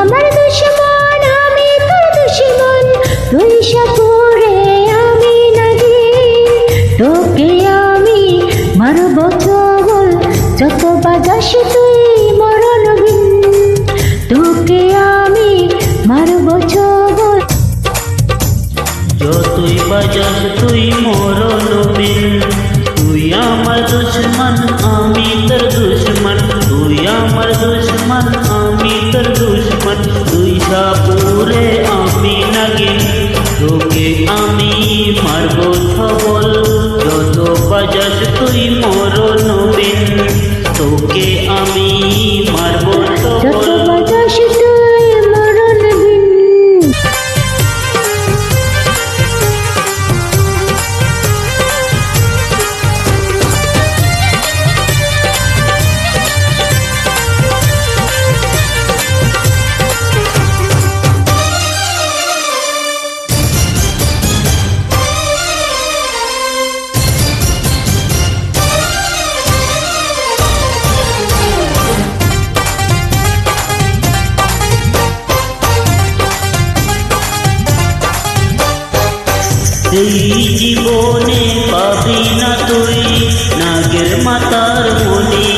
আমার দুশ্মন, আমি তোর দুশ্মন। তুই সাপুরে আমি নাগি, তোকে আমি মারব যত বাজাস তুই তোকে আমি এই জীবনে পাবি না তুই নাগের মাতার বলি।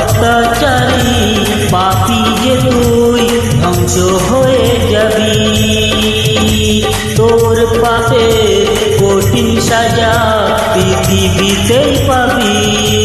অত্যাচারী পাপি যে তুই ধ্বংস হয়ে যাবি। তোর পাপে কঠিন সাজা পৃথিবীতেই পাবি।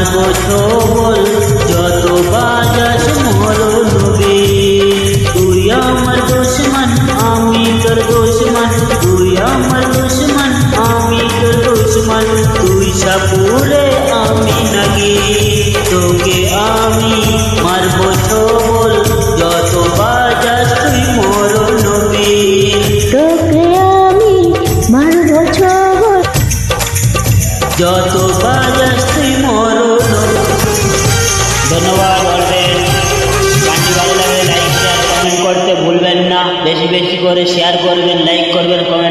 আমার যত বাজার ধন্যবাদ ভালো লাইক শেয়ার কমেন্ট করতে ভুলবেন না। বেশি বেশি করে শেয়ার করবেন লাইক করবেন কমেন্ট